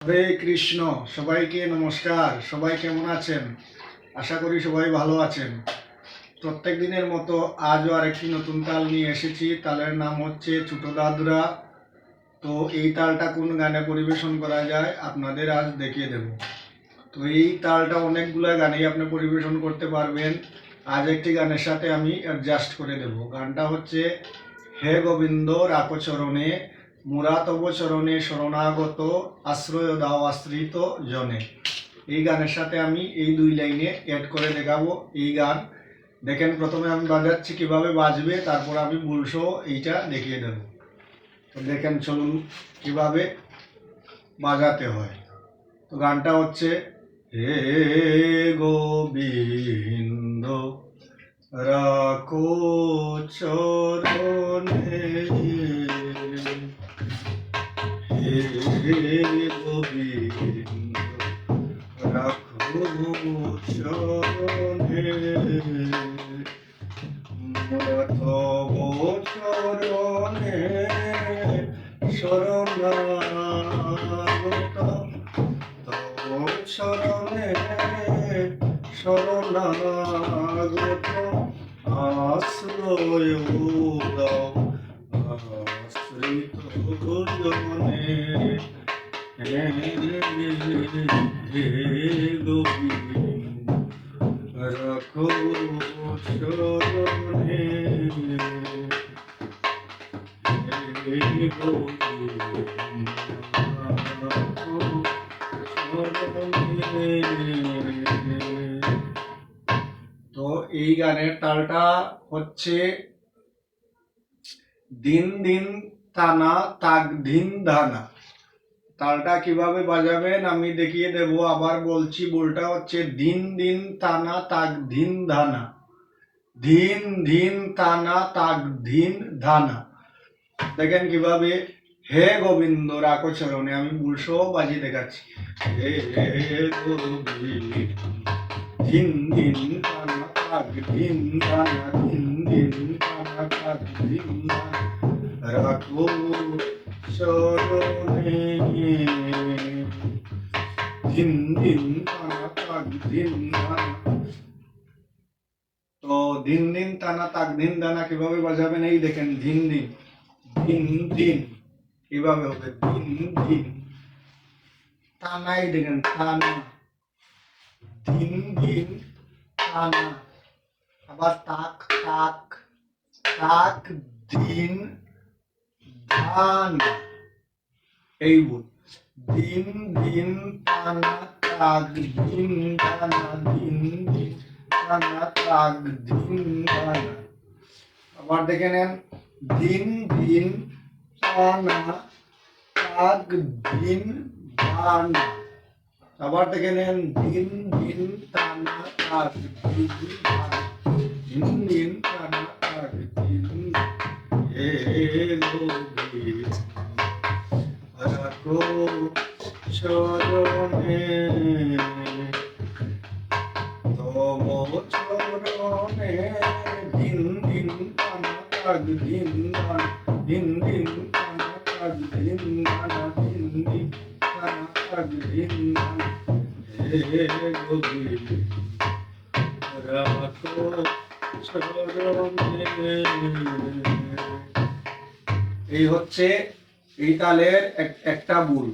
হরে কৃষ্ণ, সবাইকে নমস্কার, সবাই কেমন আছেন? আশা করি সবাই ভালো আছেন। প্রত্যেক দিনের মতো আজও আরেকটি নতুন তাল নিয়ে এসেছি। তালের নাম হচ্ছে ছোটো দাদুরা। তো এই তালটা কোন গানে পরিবেশন করা যায় আপনাদের আজ দেখিয়ে দেব। তো এই তালটা অনেকগুলো গানেই আপনি পরিবেশন করতে পারবেন। আজ একটি গানের সাথে আমি অ্যাডজাস্ট করে দেব। গানটা হচ্ছে হে গোবিন্দ, রাখো চরণে। মুরা তব চরণে শরণাগত আশ্রয় দাও আশ্রিত জনে। এই গানের সাথে আমি এই দুই লাইনে অ্যাড করে দেখাবো। এই গান, দেখেন প্রথমে আমি বাজাচ্ছি কীভাবে বাজবে, তারপর আমি বুলসো এইটা দেখিয়ে দেব। তো দেখেন চলুন কীভাবে বাজাতে হয়। তো গানটা হচ্ছে, হে গোবিন্দ, রাখো চরণে শরণাগত তব চরণে শরণাগত আশ্রয় দাও আশ্রিত জনে রাখো চরণে তো এই গানের তালটা হচ্ছে দিন দিন তানা তাক দিন ধানা তালটা কীভাবে বাজাবেন আমি দেখিয়ে দেব। আবার বলছি বলটা হচ্ছে দিন দিন তানা তাক ধিন ধানা। ধিন ধিন তানা তাক ধিন ধানা। দেখেন কীভাবে, হে গোবিন্দ, রাখো চরণে, আমি বুলসো বাজিয়ে দেখাচ্ছি। হে গোবিন্দ, ধিন ধিন তানা তাক ধিন ধানা, ধিন ধিন তানা তাক ধিন ধানা। রাখো। চরণে তাক ধিন তো দিন দিন টানা তাক দিন দানা কীভাবে বাজাবেন এই দেখেন দিন দিন দিন দিন কীভাবে হবে দিন দিন টানাই দেখেন টানা দিন দিন টানা আবার তাক তাক তাক দিন ধান। এই দিন দিন, টানা তাক দিন, টানা দিন দিন টানা তাক দিন, টানা আবার দেখে নেন। দিন দিন, টানা তাক দিন, টানা আবার দেখে নেন। দিন দিন, টানা তাক দিন দিন চরণে তব চরণে দিন দিন টানা দিন দিন দিন টানা দিন দানা দিন দিন তাক দিন হে গোবিন্দ রাখো এই হচ্ছে এই তালের এক- একটা বুল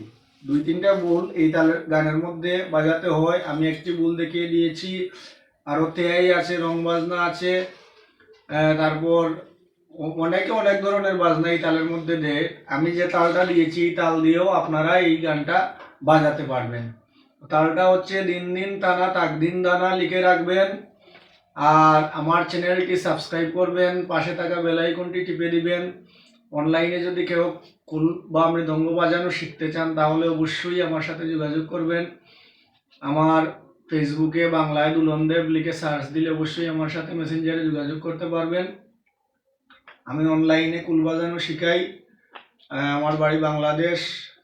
দুই তিনটা বুল এই তালের গানের মধ্যে বাজাতে হয়। আমি একটি বুল দেখিয়ে দিয়েছি। আরও তেয়াই আছে, রং বাজনা আছে তারপর অনেকে অনেক ধরনের বাজনা এই তালের মধ্যে দেয়। আমি যে তালটা দিয়েছি, এই তাল দিয়েও আপনারা এই গানটা বাজাতে পারবেন। তালটা হচ্ছে দিন দিন টানা, তাক দিন দানা লিখে রাখবেন। আর আমার চ্যানেলটি সাবস্ক্রাইব করবেন। পাশে থাকা বেল আইকনটি টিপে দিবেন। অনলাইনে যদি কেউ কুল বা মৃদঙ্গ বাজানো শিখতে চান, তাহলে অবশ্যই আমার সাথে যোগাযোগ করবেন। আমার ফেসবুকে বাংলায় দুলনদেব লিখে সার্চ দিলে অবশ্যই আমার সাথে মেসেঞ্জারে যোগাযোগ করতে পারবেন। আমি অনলাইনে কুল বাজানো শিখাই। আমার বাড়ি বাংলাদেশ,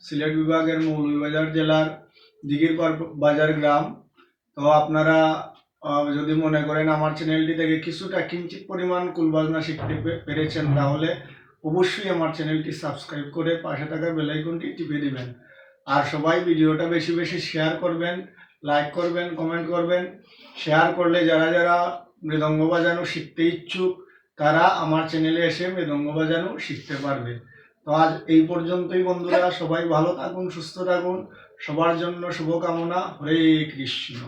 সিলেট বিভাগের মৌলভীবাজার জেলার দিঘির বাজার গ্রাম। তো আপনারা যদি মনে করেন আমার চ্যানেলটি থেকে কিছুটা কিঞ্চিত পরিমাণ কুলবাজনা শিখতে পেরেছেন, তাহলে অবশ্যই আমার চ্যানেলটি সাবস্ক্রাইব করে পাশে থাকা বেলাইকনটি টিপে দেবেন। আর সবাই ভিডিওটা বেশি বেশি শেয়ার করবেন লাইক করবেন কমেন্ট করবেন। শেয়ার করলে যারা যারা মৃদঙ্গ বাজানো শিখতে ইচ্ছুক, তারা আমার চ্যানেলে এসে মৃদঙ্গ বাজানো শিখতে পারবে। তো আজ এই পর্যন্তই বন্ধুরা, সবাই ভালো থাকুন, সুস্থ থাকুন। সবার জন্য শুভকামনা। হরে কৃষ্ণ।